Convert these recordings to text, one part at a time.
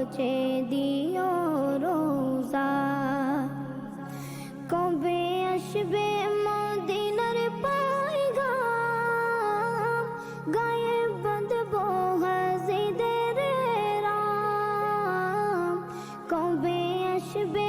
পৌঁছে দিও রোজা। কবে আসবে মদিনার পায়গাম? গায়ে বাঁধব হাজিদের রাম। কবে আসবে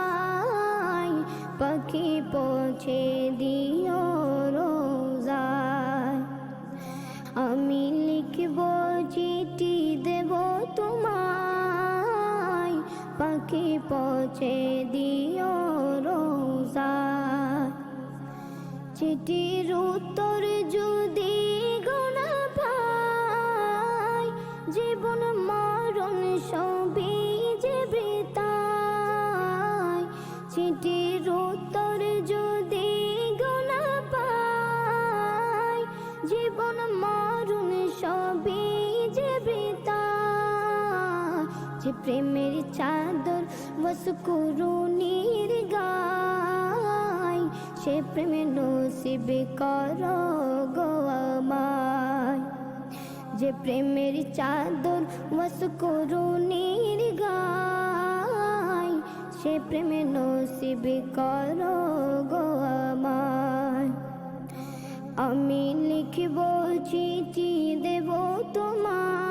পাখি পৌঁছে দিও রোজায়। আমি লিখব চিঠি, দেব তোমায়। পাখি পৌঁছে দিও রোজা চিঠির উত্তর যদি গোনা পাই, জীবন মরণ সবই যে প্রেমের চাদর বস করুণীর গায় সে প্রেমে নসিব কর গো আমায়। যে প্রেমের চাদর বস করুণীর গায় সে প্রেমে নসিব কর গো আমায়। আমি লিখব চিঠি দেব তোমায়।